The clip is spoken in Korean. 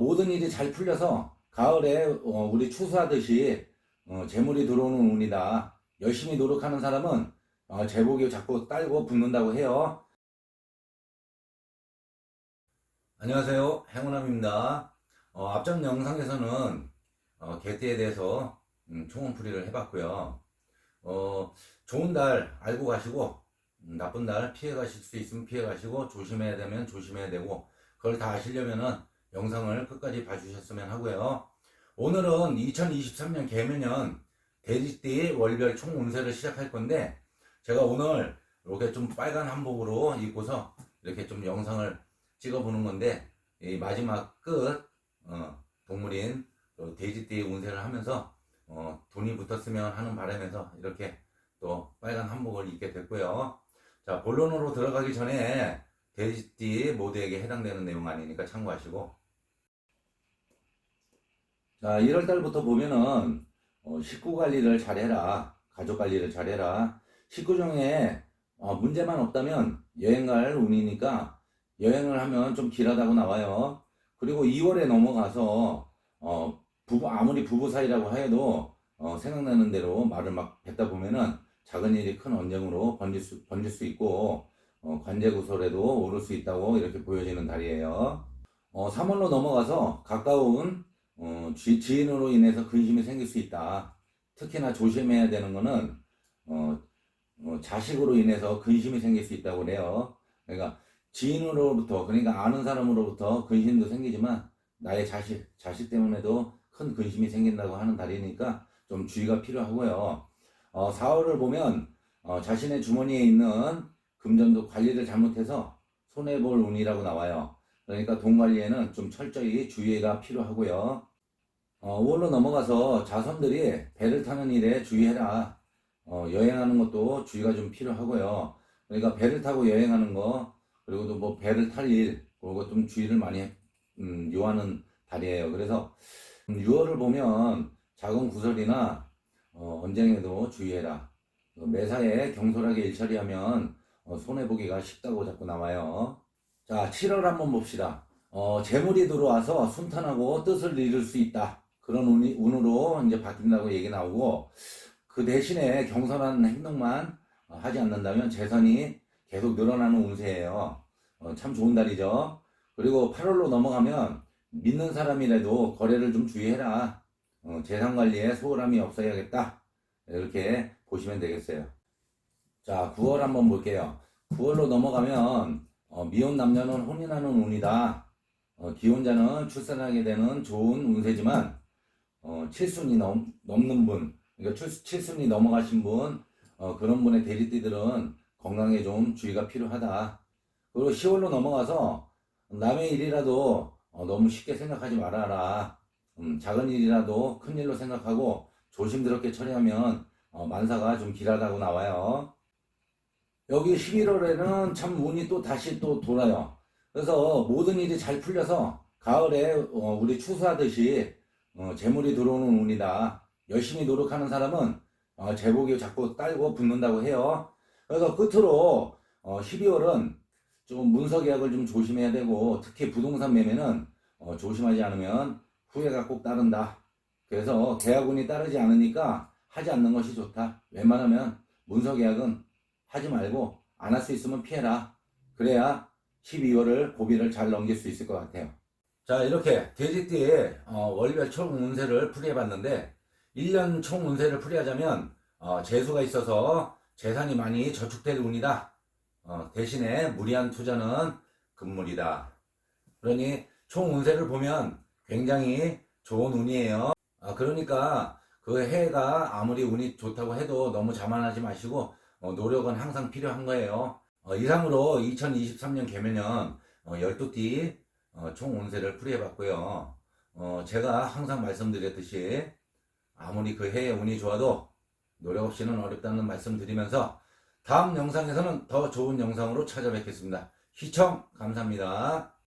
모든 일이 잘 풀려서 가을에 어, 우리 추수하듯이 어, 재물이 들어오는 운이다. 열심히 노력하는 사람은 어, 제복이 자꾸 딸고 붙는다고 해요. 안녕하세요. 행운함입니다. 어, 앞전 영상에서는 어, 개띠에 대해서 음, 총원풀이를 해봤고요. 어, 좋은 달 알고 가시고 음, 나쁜 달 피해 가실 수 있으면 피해 가시고 조심해야 되면 조심해야 되고 그걸 다 아시려면은 영상을 끝까지 봐주셨으면 하고요. 오늘은 2023년 개묘년 돼지띠 월별 총 운세를 시작할 건데 제가 오늘 이렇게 좀 빨간 한복으로 입고서 이렇게 좀 영상을 찍어보는 건데 이 마지막 끝 어, 동물인 또 돼지띠 운세를 하면서 어, 돈이 붙었으면 하는 바람에서 이렇게 또 빨간 한복을 입게 됐고요. 자 본론으로 들어가기 전에 돼지띠 모두에게 해당되는 내용 아니니까 참고하시고 자 1월 달부터 보면은 어, 식구 관리를 잘해라 가족 관리를 잘해라 식구 중에 어, 문제만 없다면 여행 갈 운이니까 여행을 하면 좀 길하다고 나와요 그리고 2월에 넘어가서 어, 부부 아무리 부부 사이라고 해도 어, 생각나는 대로 말을 막 뱉다 보면은 작은 일이 큰 언쟁으로 번질 수, 번질 수 있고 어, 관제 구설에도 오를 수 있다고 이렇게 보여지는 달이에요. 어, 3월로 넘어가서 가까운 어, 지, 지인으로 인해서 근심이 생길 수 있다. 특히나 조심해야 되는 거는 어, 어, 자식으로 인해서 근심이 생길 수 있다고 그래요. 그러니까 지인으로부터 그러니까 아는 사람으로부터 근심도 생기지만 나의 자식 자식 때문에도 큰 근심이 생긴다고 하는 달이니까 좀 주의가 필요하고요. 어, 4월을 보면 어, 자신의 주머니에 있는 금전도 관리를 잘못해서 손해볼 운이라고 나와요. 그러니까 돈 관리에는 좀 철저히 주의가 필요하고요. 어, 5월로 넘어가서 자손들이 배를 타는 일에 주의해라. 어, 여행하는 것도 주의가 좀 필요하고요. 그러니까 배를 타고 여행하는 거, 그리고 또 뭐 배를 탈 일, 그리고 좀 주의를 많이 음, 요하는 달이에요. 그래서 6월을 보면 작은 구설이나 어, 언쟁에도 주의해라. 어, 매사에 경솔하게 일 처리하면 어, 손해보기가 쉽다고 자꾸 나와요. 자, 7월 한번 봅시다. 어, 재물이 들어와서 순탄하고 뜻을 이룰 수 있다. 그런 운이, 운으로 이제 바뀐다고 얘기 나오고, 그 대신에 경솔한 행동만 어, 하지 않는다면 재산이 계속 늘어나는 운세예요. 어, 참 좋은 달이죠. 그리고 8월로 넘어가면 믿는 사람이라도 거래를 좀 주의해라. 어, 재산 관리에 소홀함이 없어야겠다. 이렇게 보시면 되겠어요. 자, 9월 한번 볼게요. 9월로 넘어가면 어, 미혼 남녀는 혼인하는 운이다. 어, 기혼자는 출산하게 되는 좋은 운세지만 어, 7순이 넘, 넘는 분, 그러니까 7, 순이 넘어가신 분, 어, 그런 분의 대리띠들은 건강에 좀 주의가 필요하다. 그리고 10월로 넘어가서 남의 일이라도 어, 너무 쉽게 생각하지 말아라. 음, 작은 일이라도 큰 일로 생각하고 조심스럽게 처리하면 어, 만사가 좀 길하다고 나와요. 여기 11월에는 참 운이 또 다시 또 돌아요. 그래서 모든 일이 잘 풀려서 가을에 어, 우리 추수하듯이 어, 재물이 들어오는 운이다. 열심히 노력하는 사람은 어, 제복이 자꾸 딸고 붙는다고 해요. 그래서 끝으로 어, 12월은 좀 문서 계약을 좀 조심해야 되고 특히 부동산 매매는 어, 조심하지 않으면 후회가 꼭 따른다. 그래서 계약운이 따르지 않으니까 하지 않는 것이 좋다. 웬만하면 문서 계약은 하지 말고 안 할 수 있으면 피해라. 그래야 12월을 고비를 잘 넘길 수 있을 것 같아요. 자 이렇게 돼지띠의 어, 월별 총 운세를 풀이해봤는데 1년 총 운세를 풀이하자면 어, 재수가 있어서 재산이 많이 저축될 운이다. 어, 대신에 무리한 투자는 금물이다. 그러니 총 운세를 보면 굉장히 좋은 운이에요. 아, 그러니까 그 해가 아무리 운이 좋다고 해도 너무 자만하지 마시고 어, 노력은 항상 필요한 거예요. 어, 이상으로 2023년 개면년 어, 12띠 어, 총 운세를 풀이해봤고요. 어, 제가 항상 말씀드렸듯이 아무리 그 해의 운이 좋아도 노력 없이는 어렵다는 말씀 드리면서 다음 영상에서는 더 좋은 영상으로 찾아뵙겠습니다. 시청 감사합니다.